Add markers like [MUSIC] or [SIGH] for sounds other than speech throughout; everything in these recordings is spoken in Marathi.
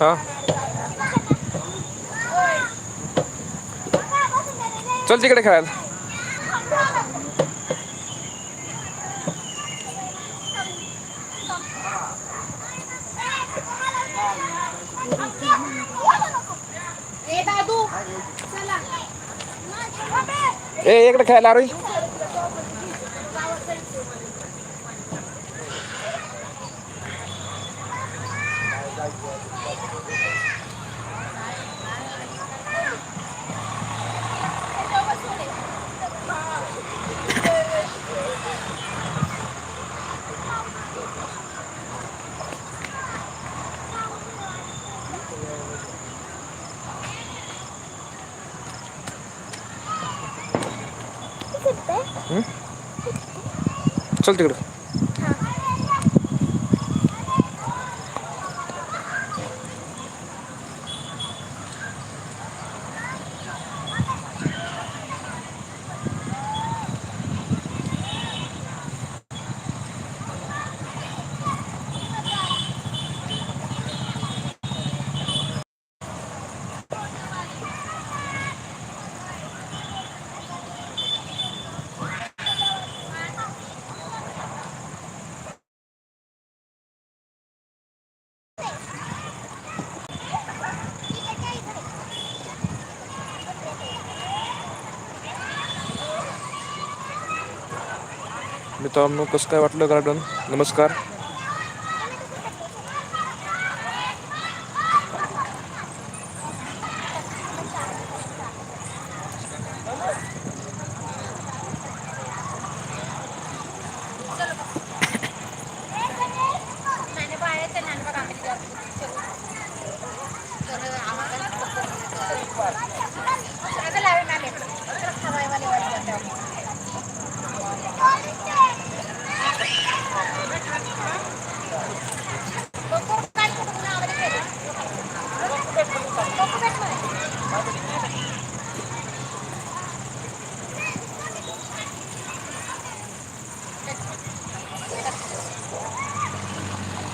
हा. चल तिकडे खेळायला. ए दादू चला. ए इकडे खेळायला अरे चल तिकडं. मित्रांनो कसं काय वाटलं गार्डन नमस्कार.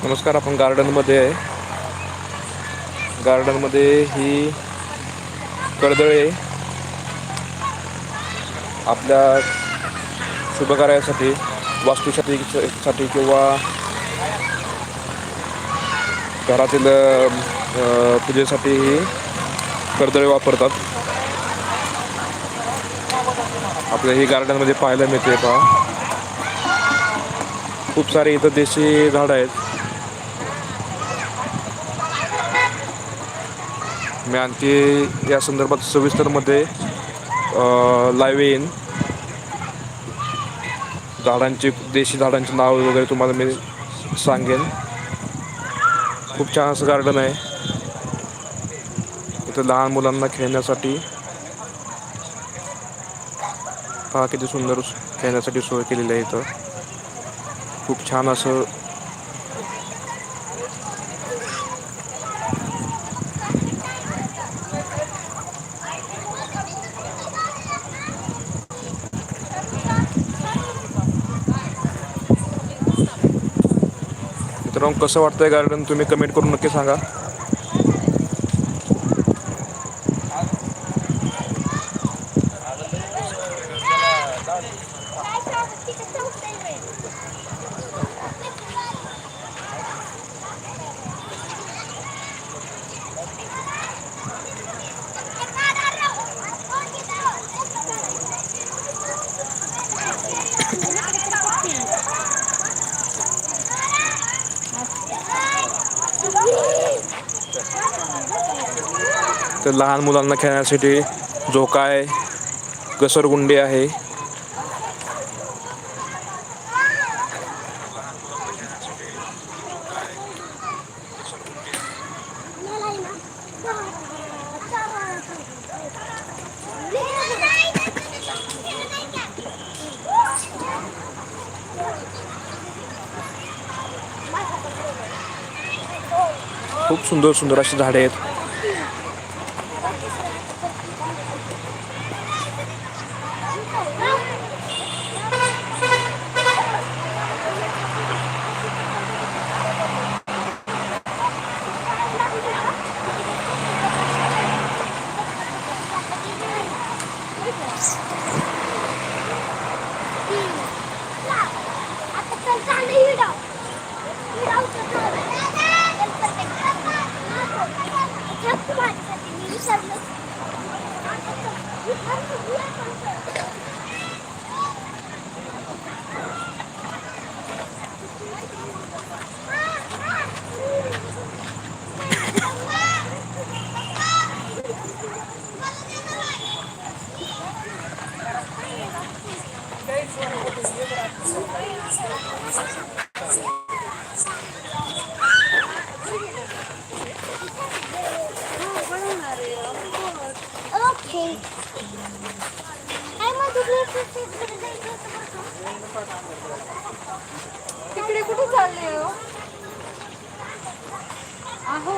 नमस्कार आपण गार्डनमध्ये आहे. गार्डनमध्ये ही कर्दळे आपल्या शुभकार्यासाठी वास्तूसाठी साठी किंवा घरातील पूजेसाठी ही कर्दळे वापरतात. आपल्या ही गार्डनमध्ये पाहायला मिळते पहा. खूप सारे इथं देशी झाडं आहेत. मी आणखी या संदर्भात सविस्तरमध्ये लाईव्ह येईन झाडांची देशी झाडांची नाव वगैरे तुम्हाला मी सांगेन. खूप छान असं गार्डन आहे. इथं लहान मुलांना खेळण्यासाठी पहा किती सुंदर खेळण्यासाठी सोय केलेली आहे इथं. खूप छान असं कसं कसं वाटतंय गार्डन? तुम्ही कमेंट करून नक्की सांगा. लहान मुलांना खेळण्यासाठी झोका आहे घसरगुंडी आहे. खूप सुंदर सुंदर अशी झाडे आहेत. तिकडे कुठे चालले हो? आहो.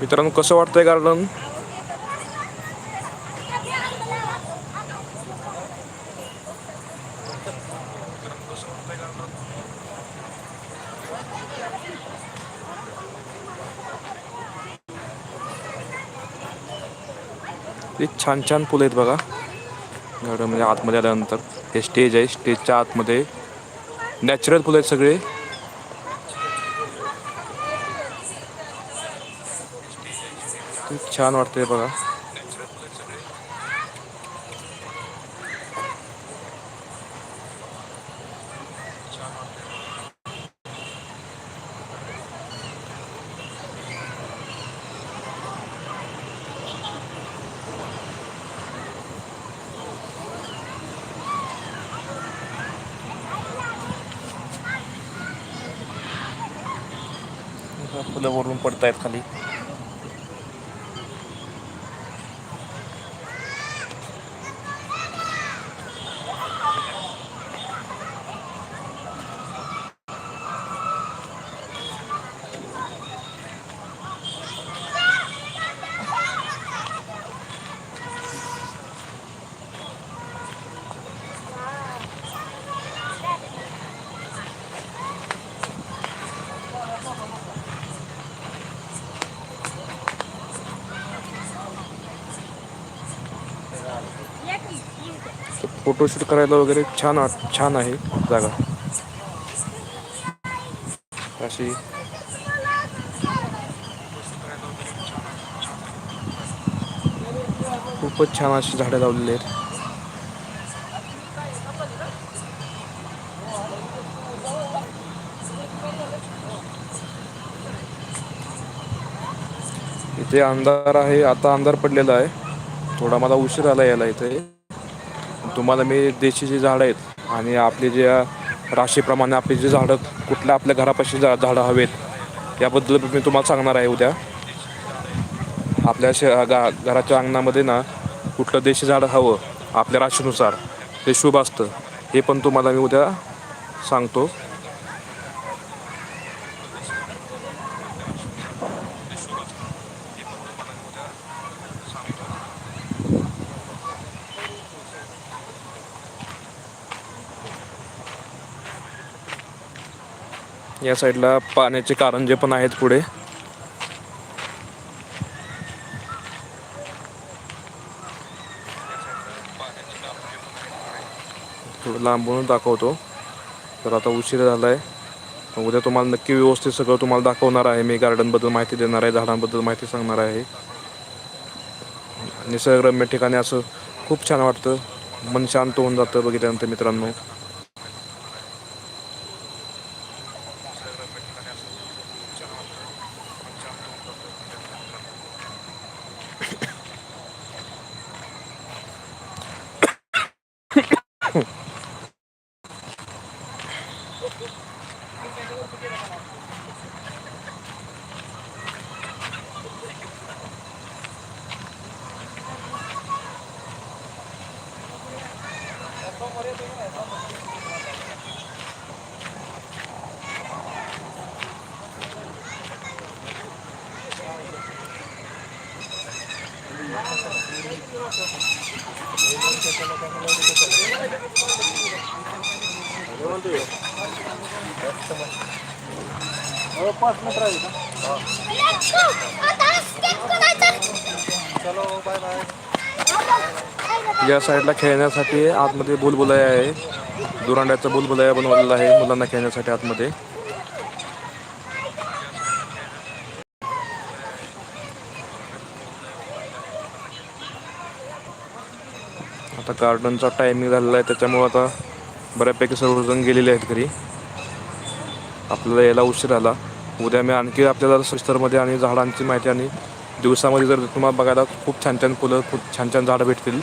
मित्रांनो कसं वाटतंय गार्डन? ते छान छान फुलं आहेत बघा. गार्डन म्हणजे आतमध्ये आल्यानंतर. हे स्टेज आहे. स्टेजच्या आतमध्ये नॅचरल फुलं आहेत सगळे. खूप छान वाटतंय बघा. फुलं वरून पडतायत खाली. फोटोशूट करायला वगैरे छान छान आहे जागा. अशी. खूपच छान अशी झाडं लावलेली आहेत. इथे अंधार आहे आता अंधार पडलेला आहे. थोडा मला उशीर आला यायला इथे. तुम्हाला मी देशी जी झाडं आहेत आणि आपली जे राशीप्रमाणे आपली जी झाडं कुठल्या आपल्या घरापाशी जा झाडं हवेत याबद्दल मी तुम्हाला सांगणार आहे उद्या. आपल्या शे गा घराच्या अंगणामध्ये ना कुठलं देशी झाडं हवं आपल्या राशीनुसार ते शुभ असतं. हे पण तुम्हाला मी उद्या सांगतो. या साईडला पाण्याचे कारंजे पण आहेत पुढे. थोडं लांबून दाखवतो. तर आता उशीर झाला आहे उद्या तुम्हाला नक्की व्यवस्थित सगळं तुम्हाला दाखवणार आहे. मी गार्डनबद्दल माहिती देणार आहे. झाडांबद्दल माहिती सांगणार आहे. निसर्गरम्य ठिकाणी असं खूप छान वाटतं. मन शांत होऊन जातं बघितल्यानंतर मित्रांनो. पाच मिनिट राहील चलो बाय बाय या साईडला खेळण्यासाठी आतमध्ये बुलबुलाया आहे. दुरांड्याचा बुलबुलाया बनवलेला आहे मुलांना खेळण्यासाठी आतमध्ये. आता गार्डनचा टायमिंग झालेला आहे त्याच्यामुळं आता बऱ्यापैकी सर्वजण गेलेले आहेत घरी. आपल्याला यायला उशीर आला. उद्या मी आणखी आपल्याला सिस्टरमध्ये आणि झाडांची माहिती आणि दिवसामध्ये जर तुम्हाला बघायला खूप छान छान फुलं खूप छान छान झाडं भेटतील.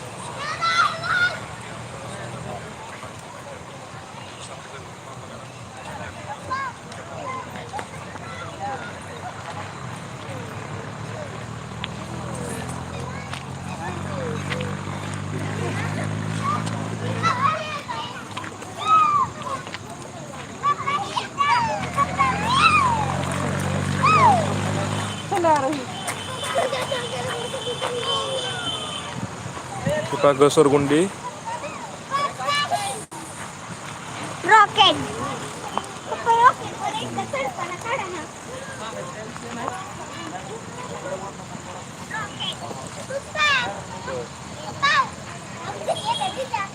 लिहिलं तिथं.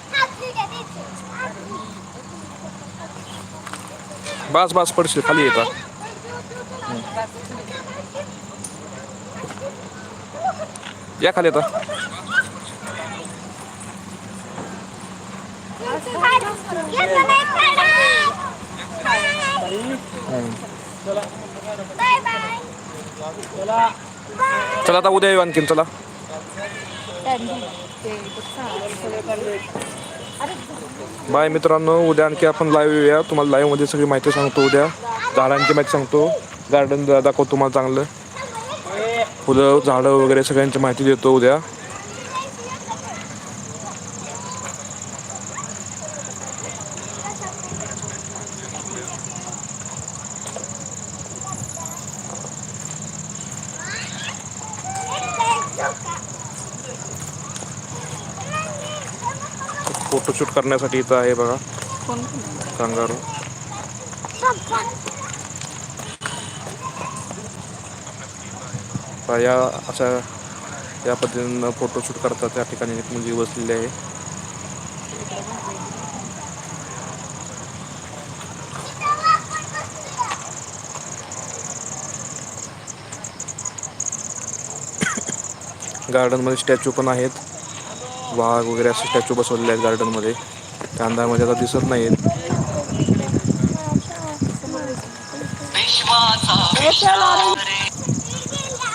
बास बास पडशील खाली येतात या खाली येतं नाही काढा. बाय बाय चला आता उद्या येऊ आणखीन चला. बाय मित्रांनो उद्या आणखी आपण लाईव्ह येऊया. तुम्हाला लाईव्हमध्ये सगळी माहिती सांगतो उद्या. झाडांची माहिती सांगतो. गार्डन दाखवतो तुम्हाला चांगलं. फुलं झाडं वगैरे सगळ्यांची माहिती देतो उद्या. फोटोशूट करण्यासाठी इथं आहे बघा. कांगारू. या अशा या पद्धतीनं फोटोशूट करतात त्या ठिकाणी एक मुलगी बसलेली आहे. [COUGHS] गार्डनमध्ये स्टॅच्यू पण आहेत. वाघ वगैरे असे स्टॅच्यू बसवलेले आहेत गार्डनमध्ये त्या अंधारामध्ये आता दिसत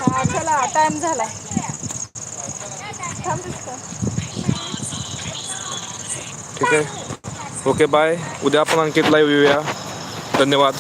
हा चला टाइम का? ठीक आहे. ओके बाय उद्या आपण आणखी लाईव्ह येऊया. धन्यवाद.